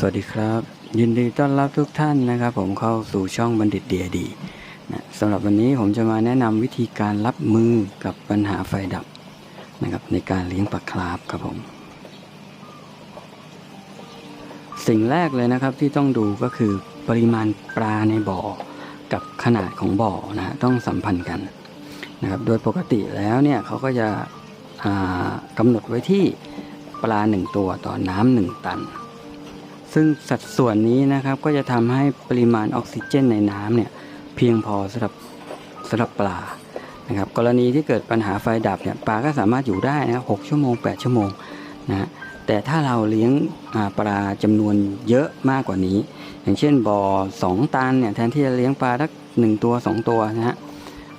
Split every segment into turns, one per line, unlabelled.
สวัสดีครับ ยินดีต้อนรับทุกท่านนะครับ ผมเข้าสู่ช่องบัณฑิตเดียดีนะสำหรับวันนี้ผมจะมาแนะนำวิธีการรับมือกับปัญหาไฟดับนะครับในการเลี้ยงปลาคราฟครับผม สิ่งแรกเลยนะครับที่ต้องดูก็คือปริมาณปลาในบ่อ กับขนาดของบ่อนะฮะต้องสัมพันธ์กันนะครับโดยปกติแล้วเนี่ยเขาก็จะกำหนดไว้ที่ปลาหนึ่งตัวต่อน้ำหนึ่งตัน ซึ่งสัดส่วนนี้นะครับก็จะทำให้ปริมาณออกซิเจนในน้ำเนี่ยเพียงพอสำหรับสำหรับปลานะครับกรณีที่เกิดปัญหาไฟดับเนี่ยปลาก็สามารถอยู่ได้นะครับหกชั่วโมง 8 ชั่วโมงนะฮะแต่ถ้าเราเลี้ยงปลาจำนวนเยอะมากกว่านี้ อย่างเช่นบ่อ 2 ตันเนี่ยแทนที่จะเลี้ยงปลาสักหนึ่งตัว 2 ตัวนะฮะ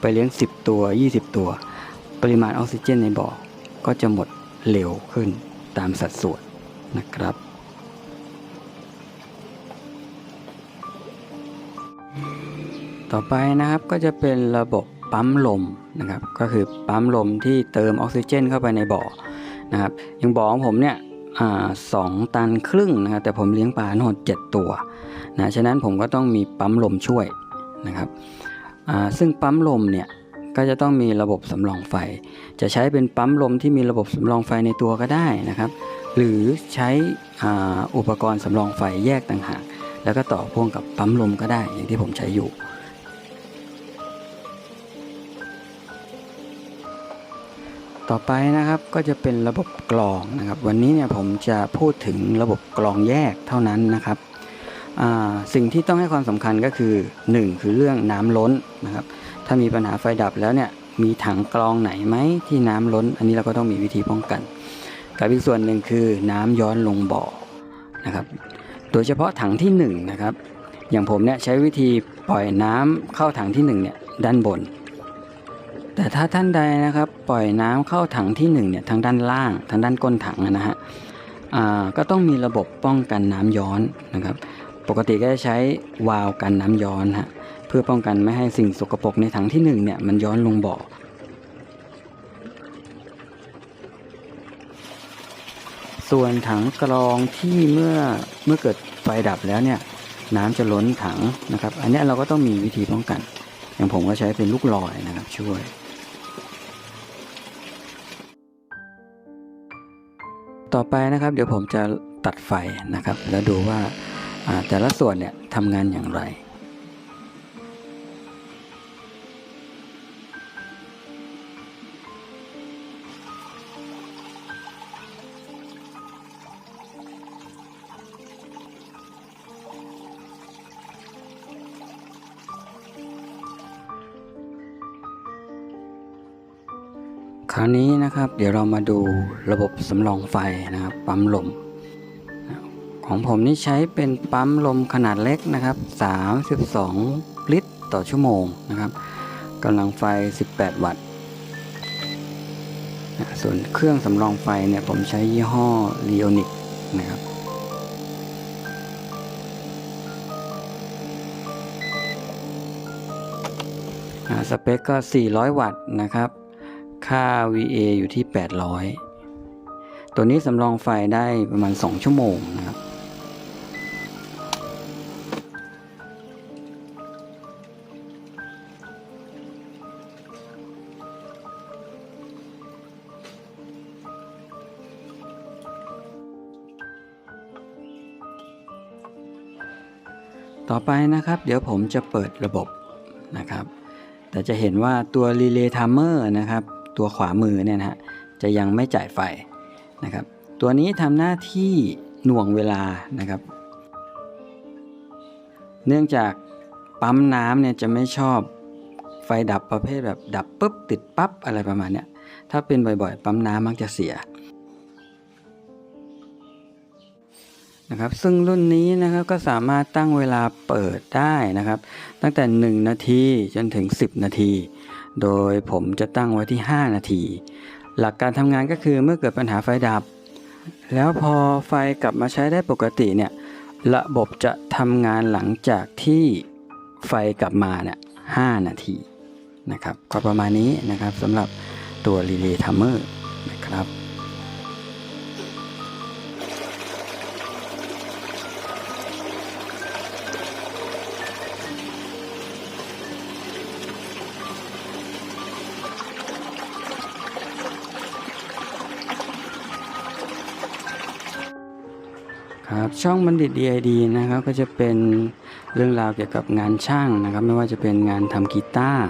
ไปเลี้ยง 10 ตัว 20 ตัว ปริมาณออกซิเจนในบ่อก็จะหมดเร็วขึ้นตามสัดส่วนนะครับ ต่อไปนะครับก็จะเป็นระบบปั๊มลมนะครับ ก็คือปั๊มลมที่เติมออกซิเจนเข้าไปในบ่อนะครับอย่างบ่อของผมเนี่ยสองตันครึ่งนะครับแต่ผมเลี้ยงปลาทั้งหมด7ตัวนะฉะนั้นผมก็ต้องมีปั๊มลมช่วยนะครับซึ่งปั๊มลมเนี่ยก็จะต้องมีระบบสำรองไฟ จะใช้เป็นปั๊มลมที่มีระบบสำรองไฟในตัวก็ได้นะครับ หรือใช้อุปกรณ์สำรองไฟแยกต่างหาก แล้วก็ต่อพ่วงกับปั๊มลมก็ได้อย่างที่ผมใช้อยู่ ต่อไปนะครับก็จะเป็นระบบกรองนะครับ วันนี้เนี่ยผมจะพูดถึงระบบกรองแยกเท่านั้นนะครับสิ่งที่ต้องให้ความสำคัญก็คือ 1 คือเรื่องน้ำล้นนะครับ ถ้ามีปัญหาไฟดับแล้วเนี่ยมีถังกรองไหนไหมที่น้ำล้น อันนี้เราก็ต้องมีวิธีป้องกันกับอีกส่วนหนึ่งคือน้ำย้อนลงบ่อนะครับ โดยเฉพาะถังที่1นงนะครับ อย่างผมเนี่ยใช้วิธีปล่อยน้ำเข้าถังที่1เนี่ยด้านบน แต่ถ้าท่านใดนะครับปล่อยน้ำเข้าถังที่1เนี่ยทางด้านล่างทางด้านก้นถังนะฮะก็ต้องมีระบบป้องกันน้ำย้อนนะครับ ปกติก็จะใช้วาล์วกันน้ำย้อนฮะเพื่อป้องกันไม่ให้สิ่งสกปรกในถังที่1เนี่ยมันย้อนลงบ่อส่วนถังกรองที่เมื่อเมื่อเกิดไฟดับแล้วเนี่ยน้ำจะล้นถังนะครับ อันนี้เราก็ต้องมีวิธีป้องกัน อย่างผมก็ใช้เป็นลูกลอยนะครับช่วย ต่อไปนะครับ เดี๋ยวผมจะตัดไฟนะครับ แล้วดูว่าแต่ละส่วนเนี่ยทำงานอย่างไร คราวนี้นะครับเดี๋ยวเรามาดูระบบสำรองไฟนะครับปั๊มลม ของผมนี่ใช้เป็นปั๊มลมขนาดเล็กนะครับ 32 ลิตรต่อชั่วโมงนะครับกำลังไฟ 18 วัตต์ส่วนเครื่องสำรองไฟเนี่ยผมใช้ยี่ห้อ l e o n i c นะครับสเปคก็ 400 วัตต์นะครับ ค่า VA อยู่ที่ 800 ตัวนี้สำรองไฟได้ประมาณ 2 ชั่วโมงนะครับ ต่อไปนะครับ เดี๋ยวผมจะเปิดระบบนะครับ แต่จะเห็นว่าตัว Relay Timer นะครับ ตัวขวามือเนี่ยนะฮะจะยังไม่จ่ายไฟนะครับ ตัวนี้ทำหน้าที่หน่วงเวลานะครับ เนื่องจากปั๊มน้ำเนี่ยจะไม่ชอบไฟดับประเภทแบบดับปุ๊บติดปั๊บอะไรประมาณเนี้ยถ้าเป็นบ่อยๆ ปั๊มน้ำมักจะเสียนะครับซึ่งรุ่นนี้นะครับก็สามารถตั้งเวลาเปิดได้นะครับ ตั้งแต่ 1 นาทีจนถึง 10 นาที โดยผมจะตั้งไว้ที่ 5 นาที หลักการทำงานก็คือเมื่อเกิดปัญหาไฟดับ แล้วพอไฟกลับมาใช้ได้ปกติเนี่ยระบบจะทำงานหลังจากที่ไฟกลับมาเนี่ย5นาทีนะครับก็ประมาณนี้นะครับสำหรับตัวรีเลย์ทัมเมอร์นะครับ ครับช่องบัณฑิต DID นะครับก็จะเป็นเรื่องราวเกี่ยวกับงานช่างนะครับ ไม่ว่าจะเป็นงานทำกีตาร์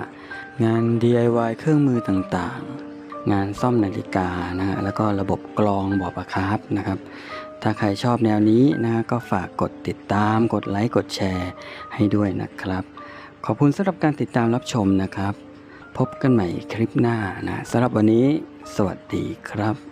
งาน DIY เครื่องมือต่างๆ งานซ่อมนาฬิกานะฮะแล้วก็ระบบกรองบอประครับนะครับ ถ้าใครชอบแนวนี้นะฮะก็ฝากกดติดตาม กดไลค์กดแชร์ให้ด้วยนะครับ ขอบคุณสำหรับการติดตามรับชมนะครับ พบกันใหม่คลิปหน้านะสำหรับวันนี้ สวัสดีครับ